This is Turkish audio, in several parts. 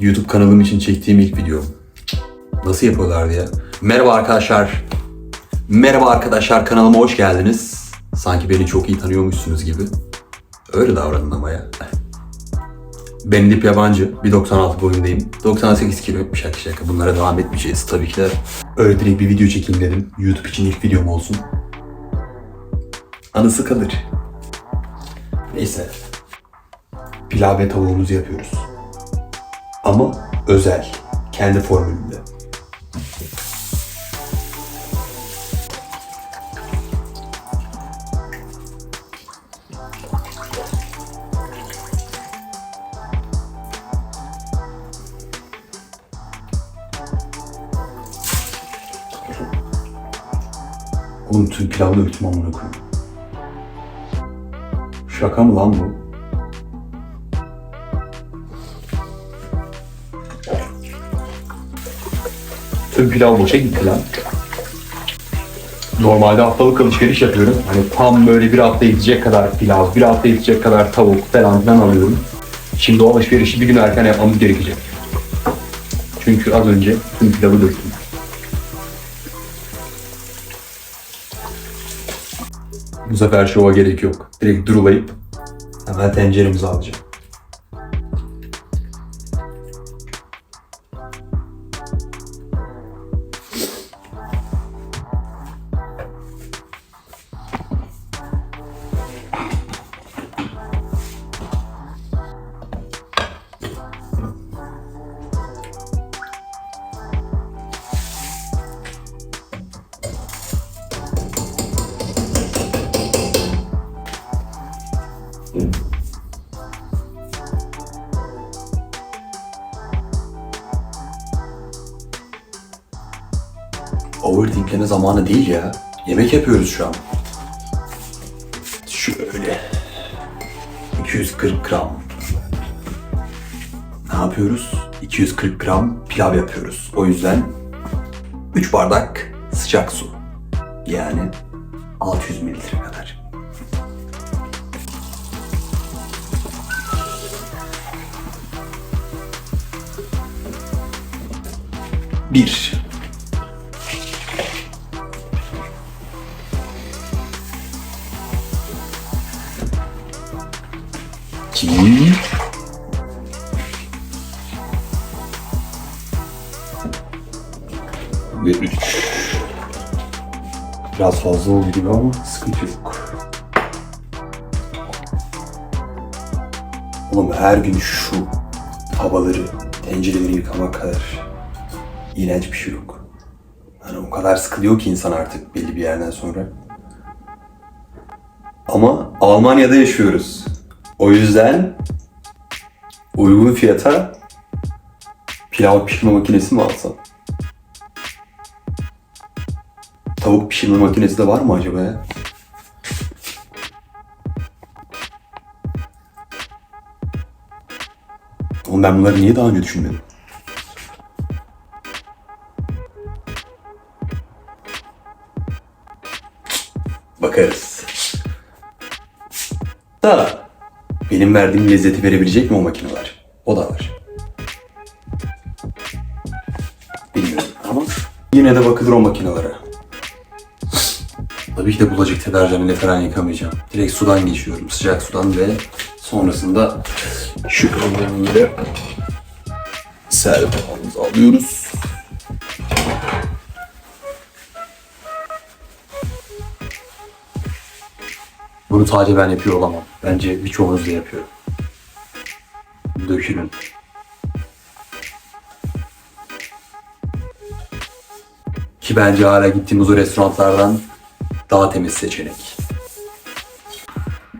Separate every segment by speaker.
Speaker 1: YouTube kanalım için çektiğim ilk video. Nasıl yapıyorlardı ya? Merhaba arkadaşlar. Merhaba arkadaşlar kanalıma hoş geldiniz. Sanki beni çok iyi tanıyormuşsunuz gibi. Öyle davranın ama ya. Ben Dip Yabancı. 1.96 boyundayım. 98 kilo. Şaka şaka. Bunlara devam etmeyeceğiz tabii ki de. Öyle direkt bir video çekeyim dedim. YouTube için ilk videom olsun. Anısı kalır. Neyse. Pilav ve tavuğumuzu yapıyoruz. Ama özel. Kendi formülümde. Oğlum tüm pilavı döktüm amına koyayım. Şaka mı lan bu? Tüm pilav boşa gitti. Normalde haftalık alışveriş yapıyorum. Hani tam böyle bir hafta yetecek kadar pilav, bir hafta yetecek kadar tavuk falan filan alıyorum. Şimdi o alışverişi bir gün erken yapmamız gerekecek. Çünkü az önce tüm pilavı döktüm. Bu sefer şova gerek yok. Direkt durulayıp hemen tenceremizi alacağım. Overthink'leme zamanı değil ya. Yemek yapıyoruz şu an. Şöyle. 240 gram. Ne yapıyoruz? 240 gram pilav yapıyoruz. O yüzden 3 bardak sıcak su. Yani 600 mililitre kadar. Bir. İki. Ve üç. Biraz fazla oldu gibi ama sıkıntı yok. Oğlum her gün şu havaları, tencereleri yıkamak kadar iğrenç bir şey yok. Hani o kadar sıkılıyor ki insan artık belli bir yerden sonra. Ama Almanya'da yaşıyoruz. O yüzden uygun fiyata pilav pişirme makinesi mi alsam? Tavuk pişirme makinesi de var mı acaba ya? Oğlum ben bunları niye daha önce düşünmedim? Bakarız. Da benim verdiğim lezzeti verebilecek mi o makineler? O da var. Bilmiyorum ama yine de bakılır o makinelere. Tabii ki de bulaşık deterjanıyla falan yıkamayacağım. Direkt sudan geçiyorum. Sıcak sudan ve sonrasında şu önlemleri servamızı alıyoruz. Bunu sadece ben yapıyor olamam. Bence birçoğunuz da yapıyor. Dökülün. Ki bence hala gittiğimiz o restoranlardan daha temiz seçenek.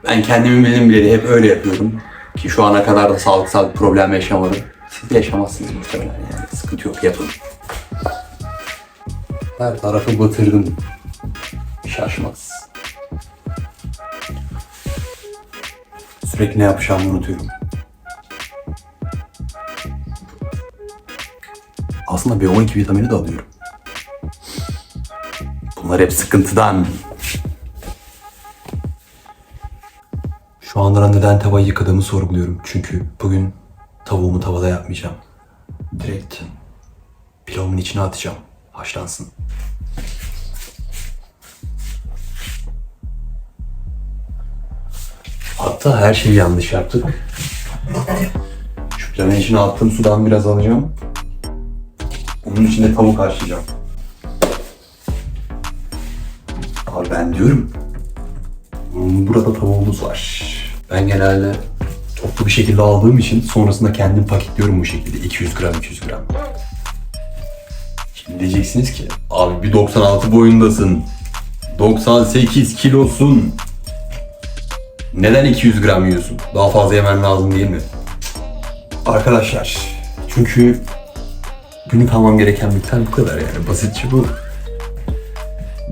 Speaker 1: Ben kendimi bildim bileli hep öyle yapıyorum. Ki şu ana kadar da sağlıksal bir problem yaşamadım. Siz de yaşamazsınız muhtemelen yani. Sıkıntı yok yapın. Her tarafı batırdım. Şaşmaz. Sürekli ne yapacağımı unutuyorum. Aslında B12 vitamini de alıyorum. Bunlar hep sıkıntıdan. Şu anda neden tavayı yıkadığımı sorguluyorum. Çünkü bugün tavuğumu tavada yapmayacağım. direkt pilavımın içine atacağım. Haşlansın. Hatta her şeyi yanlış yaptık. Şu pilavın içine attığım sudan biraz alacağım. Onun içine tavuk haşlayacağım. Abi ben diyorum. "Hmm, Burada tavuğumuz var. Ben genelde toplu bir şekilde aldığım için sonrasında kendim paketliyorum bu şekilde. 200 gram 200 gram. Şimdi diyeceksiniz ki abi bir 96 boyundasın. 98 kilosun. Neden 200 gram yiyorsun? Daha fazla yemen lazım değil mi? Arkadaşlar çünkü günlük almam gereken miktar bu kadar yani basitçe bu.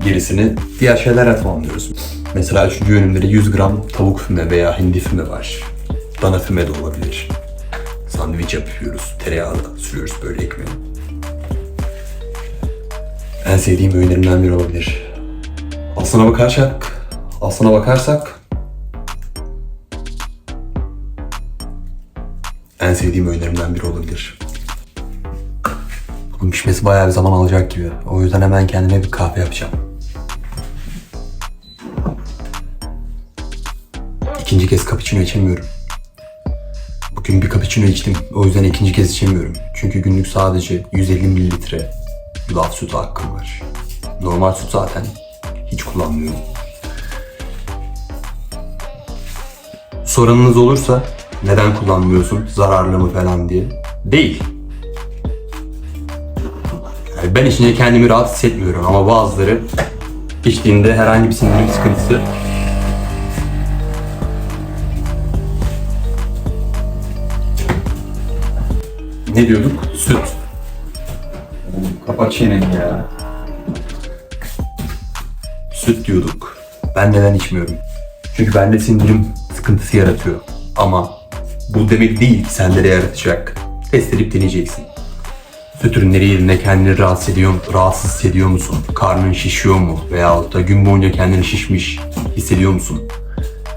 Speaker 1: Gerisini diğer şeylerle tamamlıyoruz. Mesela üçüncü önümde 100 gram tavuk füme veya hindi füme var. Dana füme de olabilir. Sandviç yapıyoruz. Tereyağla sürüyoruz böyle ekmeği. En sevdiğim öğünlerimden biri olabilir. Aslına bakarsak, aslına bakarsak en sevdiğim öğünlerimden biri olabilir. Bunun pişmesi bayağı bir zaman alacak gibi. O yüzden hemen kendime bir kahve yapacağım. İkinci kez cappuccino içemiyorum. Bugün bir cappuccino içtim. O yüzden ikinci kez içemiyorum. Çünkü günlük sadece 150 mililitre yulaf sütü hakkım var. Normal süt zaten hiç kullanmıyorum. Sorununuz olursa neden kullanmıyorsun, zararlı mı falan diye. Değil. Yani ben içince kendimi rahat hissetmiyorum ama bazıları içtiğinde herhangi bir sindirim sıkıntısı Ne diyorduk? Süt.
Speaker 2: Kapat çeneni ya.
Speaker 1: Süt diyorduk. Ben neden içmiyorum? Çünkü bende sindirim sıkıntısı yaratıyor. Ama bu demek değil ki sende de yaratacak. Test edip deneyeceksin. Süt ürünleri yerine kendini rahatsız ediyor, rahatsız hissediyor musun? Karnın şişiyor mu? Veyahut da gün boyunca kendini şişmiş hissediyor musun?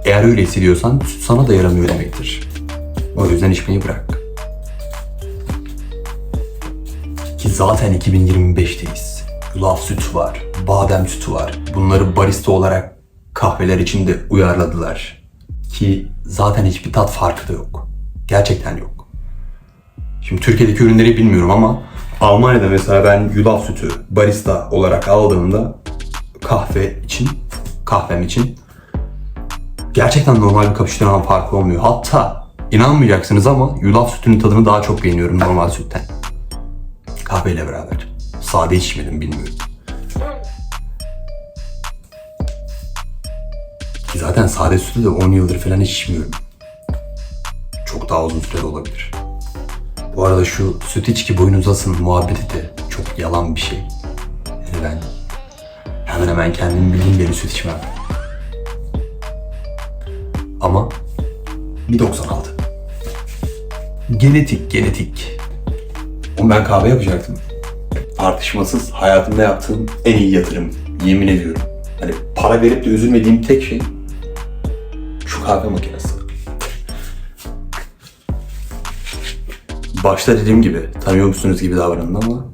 Speaker 1: Eğer öyle hissediyorsan süt sana da yaramıyor demektir. O yüzden içmeyi bırak. Ki zaten 2025'teyiz. Yulaf sütü var, badem sütü var. Bunları barista olarak kahveler için de uyarladılar. Ki zaten hiçbir tat farkı da yok. Gerçekten yok. Şimdi Türkiye'deki ürünleri bilmiyorum ama Almanya'da mesela ben yulaf sütü barista olarak aldığımda kahve için, kahvem için gerçekten normal bir cappuccino'dan farkı olmuyor. Hatta inanmayacaksınız ama yulaf sütünün tadını daha çok beğeniyorum normal sütten. Kahveyle beraber. Sade içmedim bilmiyorum. Ki zaten sade sütü de 10 yıldır falan hiç içmiyorum. Çok daha uzun sürede olabilir. Bu arada şu süt iç ki boyun uzasın muhabbeti de çok yalan bir şey. Yani ben hemen hemen kendim bildiğim beri süt içmem. Ama 1.96. Genetik, genetik. Oğlum ben kahve yapacaktım. Tartışmasız hayatımda yaptığım en iyi yatırım. Yemin ediyorum. Hani para verip de üzülmediğim tek şey kahve makinesi. Başta dediğim gibi tanıyormuşsunuz gibi davranın ama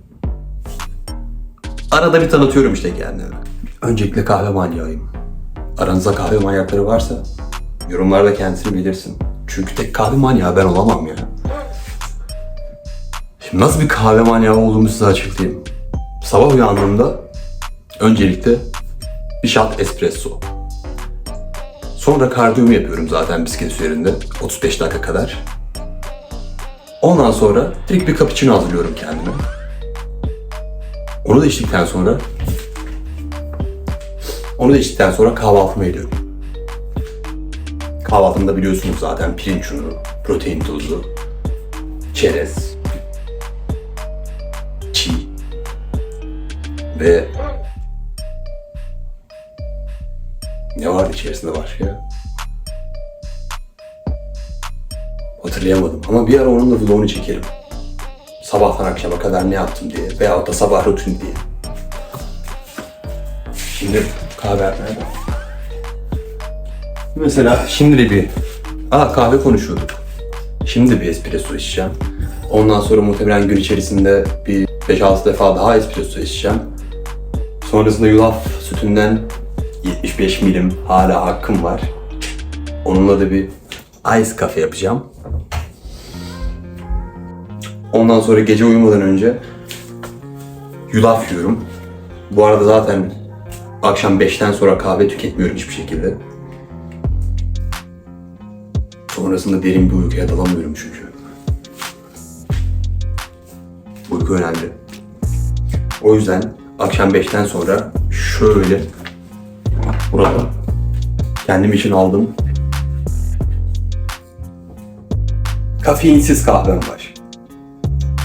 Speaker 1: arada bir tanıtıyorum işte kendimi. Öncelikle kahve manyağıyım. Aranızda kahve manyakları varsa yorumlarda kendisini bilirsin. Çünkü tek kahve manyağı ben olamam ya. Şimdi nasıl bir kahve manyağı olduğumu size açıklayayım. Sabah uyandığımda öncelikle bir shot espresso. Sonra kardiyomu yapıyorum zaten bisiklet üzerinde 35 dakika kadar. Ondan sonra direkt bir cappuccino hazırlıyorum kendime. Onu da içtikten sonra onu da içtikten sonra kahvaltımı ediyorum. Kahvaltımda biliyorsunuz zaten pirinç unu, protein tozu, çerez, çiğ ve ne vardı içerisinde başka? Hatırlayamadım ama bir ara onun da vlogunu çekerim. Sabahtan akşama kadar ne yaptım diye veyahut da sabah rutin diye. Şimdi kahve nerede? Mesela şimdi de bir... Aa kahve konuşuyorduk. Şimdi bir espresso içeceğim. Ondan sonra muhtemelen gün içerisinde bir 5-6 defa daha espresso içeceğim. Sonrasında yulaf sütünden 75 milim hala hakkım var. Onunla da bir ice kafe yapacağım. Ondan sonra gece uyumadan önce yulaf yiyorum. Bu arada zaten akşam 5'ten sonra kahve tüketmiyorum hiçbir şekilde. Sonrasında derin bir uykuya dalamıyorum çünkü. Uyku önemli. O yüzden akşam 5'ten sonra şöyle burada kendim için aldım kafeinsiz kahvem var.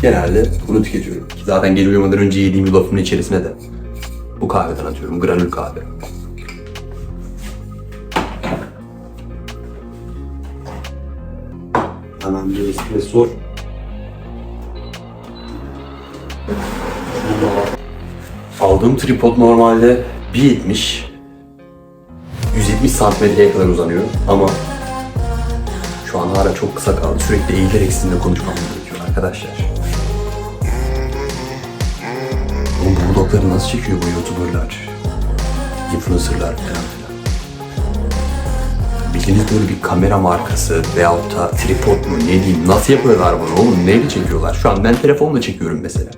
Speaker 1: Genelde bunu tüketiyorum. Zaten gece uyumadan önce yediğim yulafın içerisine de bu kahveden atıyorum. Granül kahve. Hemen bir espresso. Aldığım tripod normalde 1.70 170 santimetreye kadar uzanıyor ama şu an hala çok kısa kaldı. Sürekli eğilerek sizinle konuşmam gerekiyor arkadaşlar. Oğlum bu vlogları nasıl çekiyor bu youtuberlar? Influencerlar falan filan. Bildiğiniz böyle bir kamera markası veyahut da tripod mu ne diyeyim nasıl yapıyorlar bunu oğlum neyle çekiyorlar? Şu an ben telefonla çekiyorum mesela.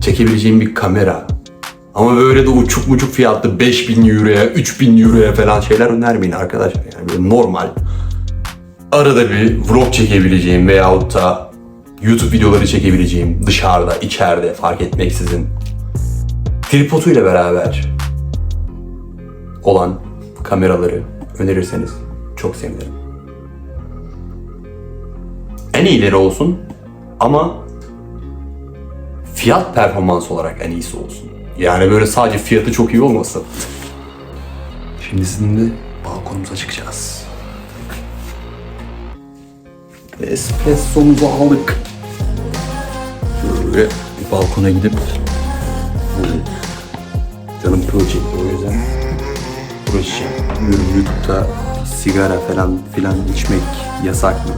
Speaker 1: Çekebileceğim bir kamera. Ama böyle de uçuk muçuk fiyatlı 5000 euroya 3000 euroya falan şeyler önermeyin arkadaşlar. Yani böyle normal arada bir vlog çekebileceğim veyahut da YouTube videoları çekebileceğim dışarıda, içeride fark etmeksizin tripoduyla beraber olan kameraları önerirseniz çok sevinirim. En iyileri olsun ama fiyat performans olarak en iyisi olsun. Yani böyle sadece fiyatı çok iyi olmasın. Şimdi sizinle balkonumuza çıkacağız. Espressomuzu aldık. Şöyle bir balkona gidip canım pro çekti o yüzden pro içeceğim. Bilmiyorum YouTube'da sigara falan filan içmek yasak mı?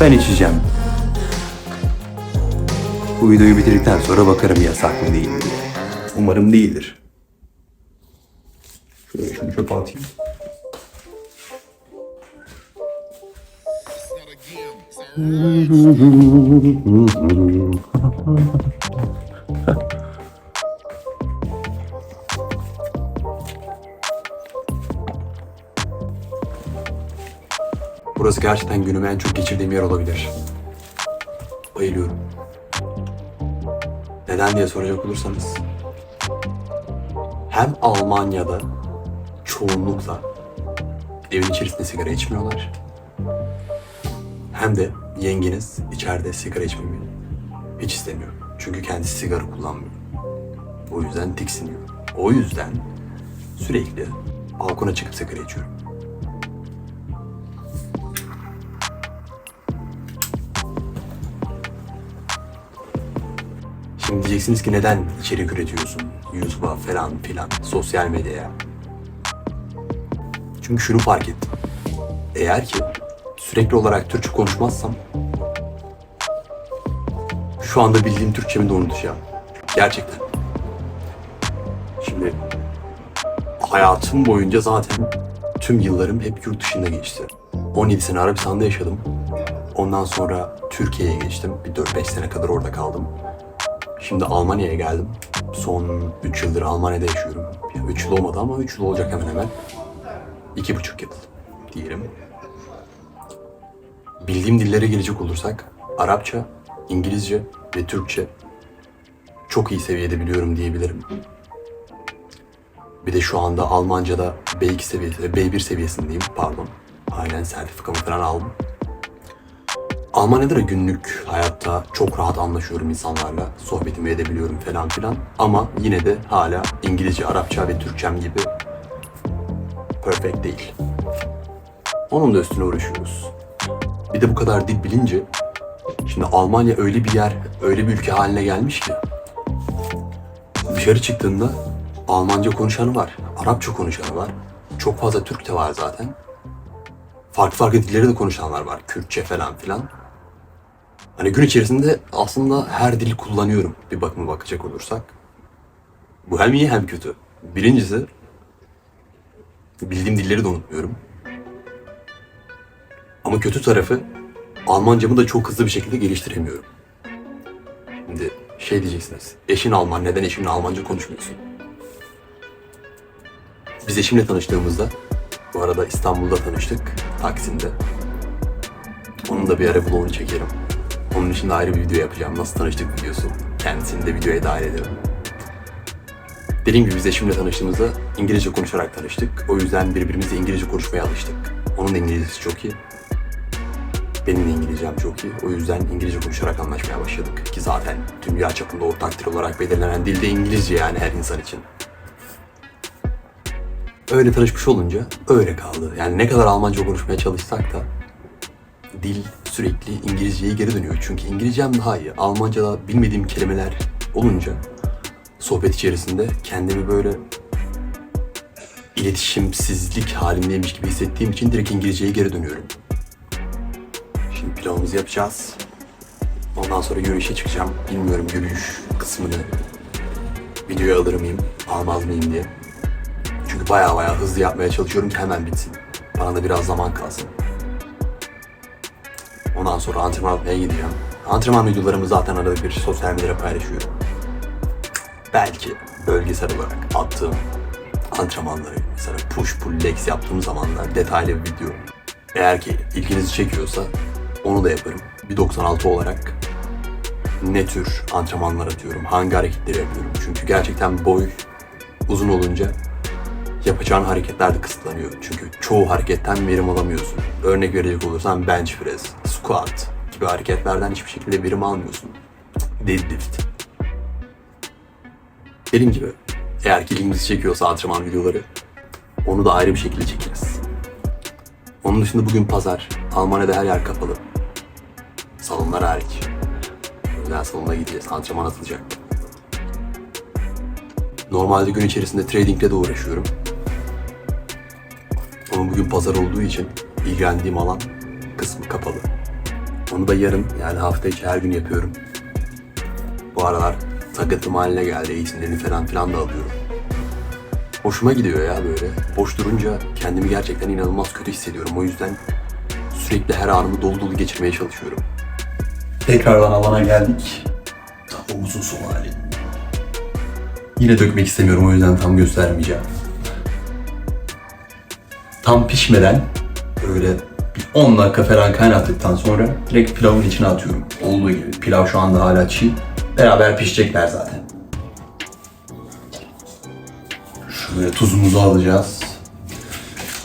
Speaker 1: Ben içeceğim. Bu videoyu bitirdikten sonra bakarım yasak mı değil mi diye. Umarım değildir. Şöyle şunu çöpe atayım. Burası gerçekten günümü en çok geçirdiğim yer olabilir. Bayılıyorum. Neden diye soracak olursanız. Hem Almanya'da çoğunlukla evin içerisinde sigara içmiyorlar. Hem de yengeniz içeride sigara içmemeyi hiç istemiyor. Çünkü kendisi sigara kullanmıyor. O yüzden tiksiniyor. O yüzden sürekli balkona çıkıp sigara içiyorum. Şimdi diyeceksiniz ki neden içerik üretiyorsun? YouTube'a falan filan, sosyal medyaya. Çünkü şunu fark ettim. Eğer ki sürekli olarak Türkçe konuşmazsam şu anda bildiğim Türkçemi de unutacağım. Gerçekten. Şimdi hayatım boyunca zaten tüm yıllarım hep yurt dışında geçti. 17 sene Arabistan'da yaşadım. Ondan sonra Türkiye'ye geçtim. Bir 4-5 sene kadar orada kaldım. Şimdi Almanya'ya geldim. Son 3 yıldır Almanya'da yaşıyorum. 3 yıl olmadı ama 3 yıl olacak hemen hemen. 2,5 yıl diyelim. Bildiğim dillere gelecek olursak Arapça, İngilizce ve Türkçe çok iyi seviyede biliyorum diyebilirim. Bir de şu anda Almanca'da B2 seviyesi, B1 seviyesindeyim pardon. Aynen sertifikamı falan aldım. Almanya'da da günlük hayatta çok rahat anlaşıyorum insanlarla. Sohbetimi edebiliyorum falan filan. Ama yine de hala İngilizce, Arapça ve Türkçem gibi perfect değil. Onun da üstüne uğraşıyoruz. Bir de bu kadar dil bilince şimdi Almanya öyle bir yer, öyle bir ülke haline gelmiş ki dışarı çıktığında Almanca konuşanı var, Arapça konuşanı var. Çok fazla Türk de var zaten. Farklı farklı dilleri de konuşanlar var. Kürtçe falan filan. Hani gün içerisinde aslında her dili kullanıyorum bir bakıma bakacak olursak. Bu hem iyi hem kötü. Birincisi bildiğim dilleri de unutmuyorum. Ama kötü tarafı Almancamı da çok hızlı bir şekilde geliştiremiyorum. Şimdi şey diyeceksiniz. Eşin Alman neden eşinle Almanca konuşmuyorsun? Biz eşimle tanıştığımızda bu arada İstanbul'da tanıştık. Taksim'de. Onun da bir ara vlogunu çekerim. Onun için de ayrı bir video yapacağım. Nasıl tanıştık videosu. Kendisini de videoya dahil ederim. Dediğim gibi biz eşimle tanıştığımızda İngilizce konuşarak tanıştık. O yüzden birbirimizle İngilizce konuşmaya alıştık. Onun da İngilizcesi çok iyi. Benim de İngilizcem çok iyi. O yüzden İngilizce konuşarak anlaşmaya başladık. Ki zaten dünya çapında ortak dil olarak belirlenen dil de İngilizce yani her insan için. Öyle tanışmış olunca öyle kaldı. Yani ne kadar Almanca konuşmaya çalışsak da dil sürekli İngilizceye geri dönüyor. Çünkü İngilizcem daha iyi. Almanca'da bilmediğim kelimeler olunca sohbet içerisinde kendimi böyle iletişimsizlik halindeymiş gibi hissettiğim için direkt İngilizceye geri dönüyorum. Şimdi pilavımızı yapacağız. Ondan sonra yürüyüşe çıkacağım. Bilmiyorum yürüyüş kısmını videoya alır mıyım, almaz mıyım diye. Çünkü baya baya hızlı yapmaya çalışıyorum ki hemen bitsin. Bana da biraz zaman kalsın. Ondan sonra antrenman yapmaya gideceğim. Antrenman videolarımı zaten arada bir sosyal medyada paylaşıyorum. Belki bölgesel olarak attığım antrenmanları, mesela push pull legs yaptığım zamanlar detaylı bir video. Eğer ki ilginizi çekiyorsa onu da yaparım. Bir 96 olarak ne tür antrenmanlar atıyorum, hangi hareketleri yapıyorum. Çünkü gerçekten boy uzun olunca yapacağın hareketler de kısıtlanıyor. Çünkü çoğu hareketten verim alamıyorsun. Örnek verecek olursam bench press, squat gibi hareketlerden hiçbir şekilde verim almıyorsun. Deadlift. Dediğim gibi eğer ki ilginizi çekiyorsa antrenman videoları onu da ayrı bir şekilde çekeriz. Onun dışında bugün pazar. Almanya'da her yer kapalı. Salonlar hariç. Özel salona gideceğiz. Antrenman atılacak. Normalde gün içerisinde tradingle de uğraşıyorum. Ama bugün pazar olduğu için ilgilendiğim alan kısmı kapalı. Onu da yarın yani hafta içi her gün yapıyorum. Bu aralar takıntım haline geldi. Eğitimlerini falan filan da alıyorum. Hoşuma gidiyor ya böyle. Boş durunca kendimi gerçekten inanılmaz kötü hissediyorum. O yüzden sürekli her anımı dolu dolu geçirmeye çalışıyorum. Tekrardan alana geldik. Tavuğumuzun son hali. Yine dökmek istemiyorum o yüzden tam göstermeyeceğim. Tam pişmeden böyle bir 10 dakika falan kaynattıktan sonra direkt pilavın içine atıyorum. Olduğu gibi. Pilav şu anda hala çiğ. Beraber pişecekler zaten. Şöyle tuzumuzu alacağız.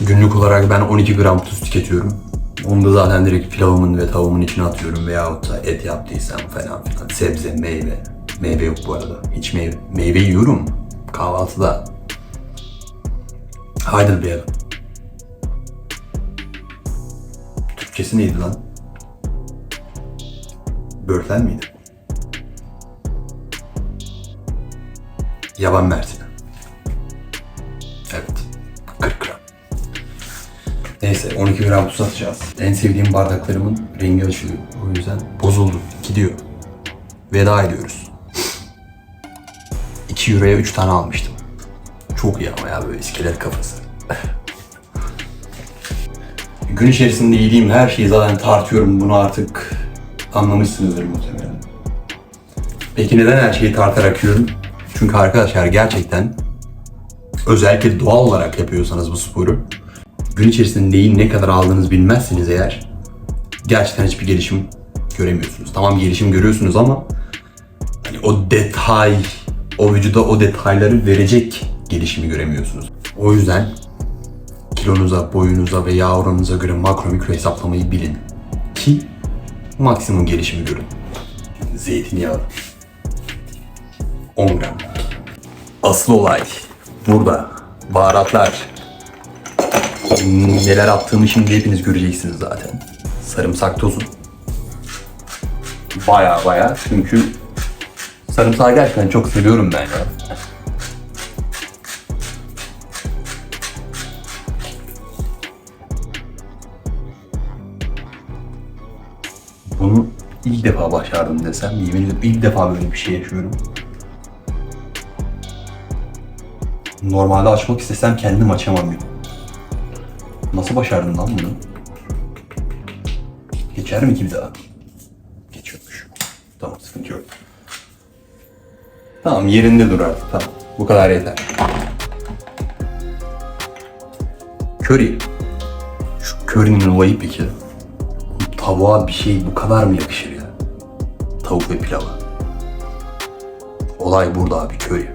Speaker 1: Günlük olarak ben 12 gram tuz tüketiyorum. Onu da zaten direkt pilavımın ve tavuğumun içine atıyorum veyahut da et yaptıysam falan filan. Sebze, meyve. Meyve yok bu arada. Hiç meyve, meyve yiyorum kahvaltıda. Heidelbeer. Türkçesi neydi lan? Börtlen miydi? Yaban mersini. Evet. 40 gram. Neyse 12 gram tuz atacağız. En sevdiğim bardaklarımın rengi açılıyor. O yüzden bozuldu. Gidiyor. Veda ediyoruz. 2 euroya 3 tane almıştım. Çok iyi ama ya böyle iskelet kafası. Gün içerisinde yediğim her şeyi zaten tartıyorum. Bunu artık anlamışsınızdır muhtemelen. Peki neden her şeyi tartarak yiyorum? Çünkü arkadaşlar gerçekten özellikle doğal olarak yapıyorsanız bu sporu gün içerisinde neyin ne kadar aldığınız bilmezseniz eğer gerçekten hiçbir gelişim göremiyorsunuz. Tamam gelişim görüyorsunuz ama hani o detay, o vücuda o detayları verecek gelişimi göremiyorsunuz. O yüzden kilonuza, boyunuza ve yağ oranınıza göre makro mikro hesaplamayı bilin. Ki maksimum gelişimi görün. Zeytinyağı 10 gram. Asıl olay burada. Baharatlar. Neler attığımı şimdi hepiniz göreceksiniz zaten. Sarımsak tozu. Baya baya çünkü sarımsağı gerçekten çok seviyorum ben ya. İlk defa başardım desem, yemin ederim ilk defa böyle bir şey yaşıyorum. Normalde açmak istesem kendim açamam. Nasıl başardın lan bunu? Geçer mi ki bir daha? Geçiyormuş. Tamam sıkıntı yok. Tamam yerinde dur artık tamam. Bu kadar yeter. Curry. Şu curry'nin olayı peki. Tavuğa bir şey bu kadar mı yakışır ya? Tavuk ve pilava. Olay burada abi curry.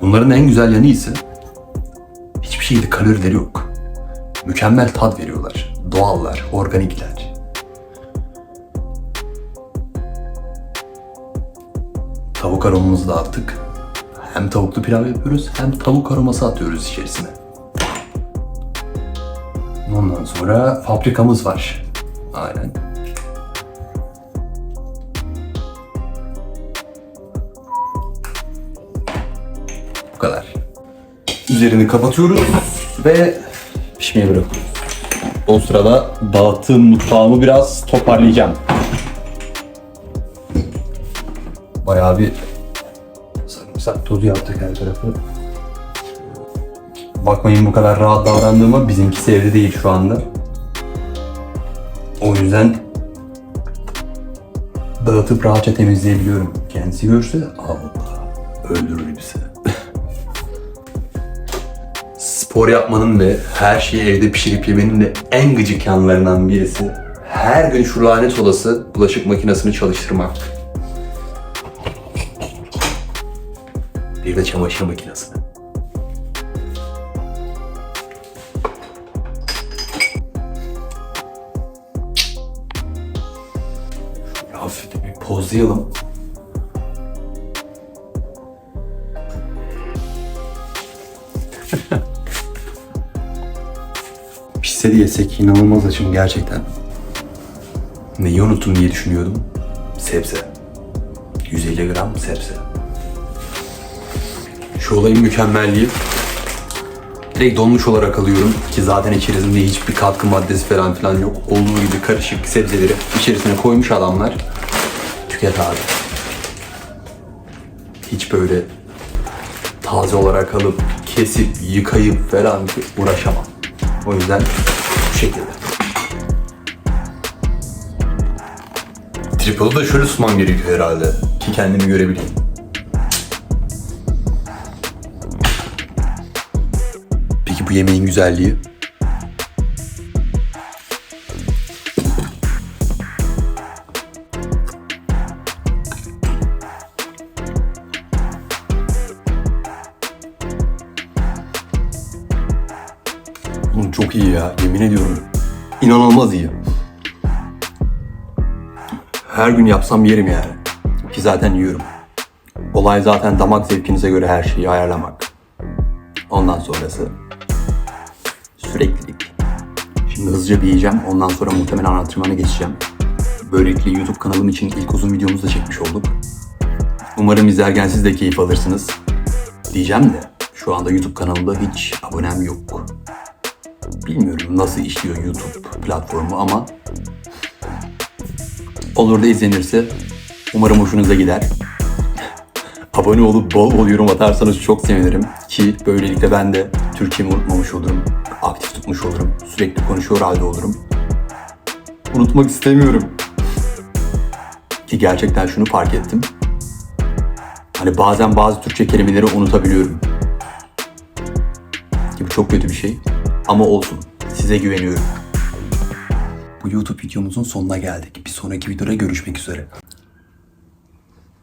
Speaker 1: Bunların en güzel yanı ise hiçbir şeyde kalorileri yok. Mükemmel tat veriyorlar. Doğallar, organikler. Tavuk aromamızı da attık. Hem tavuklu pilav yapıyoruz hem tavuk aroması atıyoruz içerisine. Ondan sonra fabrikamız var. Aynen. Bu kadar. Üzerini kapatıyoruz ve pişmeye bırakıyoruz. O sırada dağıttığım mutfağımı biraz toparlayacağım. Bayağı bir sarımsak tozu yaptık her tarafı. Bakmayın bu kadar rahat davrandığıma bizimkisi evde değil şu anda. O yüzden dağıtıp rahatça temizleyebiliyorum. Kendisi görse Allah öldürür bizi. Spor yapmanın ve her şeyi evde pişirip yemenin de en gıcık yanlarından birisi her gün şu lanet olası bulaşık makinesini çalıştırmak. De çamaşır makinesini. Şöyle hafif bir pozlayalım. Pişse de yesek inanılmaz açım gerçekten. Neyi unuttum diye düşünüyordum. Sebze. 150 gram sebze. Şu olayın mükemmelliği. Direkt donmuş olarak alıyorum ki zaten içerisinde hiçbir katkı maddesi falan filan yok. Olduğu gibi karışık sebzeleri içerisine koymuş adamlar. Tüket abi. Hiç böyle taze olarak alıp kesip yıkayıp falan uğraşamam. O yüzden bu şekilde. Tripodu da şöyle tutmam gerekiyor herhalde ki kendimi görebileyim. Bu yemeğin güzelliği? Oğlum çok iyi ya, yemin ediyorum. İnanılmaz iyi. Her gün yapsam yerim yani. Ki zaten yiyorum. Olay zaten damak zevkinize göre her şeyi ayarlamak. Ondan sonrası süreklilik. Şimdi hızlıca bir yiyeceğim. Ondan sonra muhtemelen antrenmana geçeceğim. Böylelikle YouTube kanalım için ilk uzun videomuzu da çekmiş olduk. Umarım izlerken siz de keyif alırsınız. Diyeceğim de şu anda YouTube kanalımda hiç abonem yok. Bilmiyorum nasıl işliyor YouTube platformu ama olur da izlenirse umarım hoşunuza gider. Abone olup bol bol yorum atarsanız çok sevinirim ki böylelikle ben de Türkiye'mi unutmamış olurum, aktif tutmuş olurum, sürekli konuşuyor halde olurum. Unutmak istemiyorum. Ki gerçekten şunu fark ettim. Hani bazen bazı Türkçe kelimeleri unutabiliyorum. Ki bu çok kötü bir şey. Ama olsun. Size güveniyorum. Bu YouTube videomuzun sonuna geldik. Bir sonraki videoda görüşmek üzere.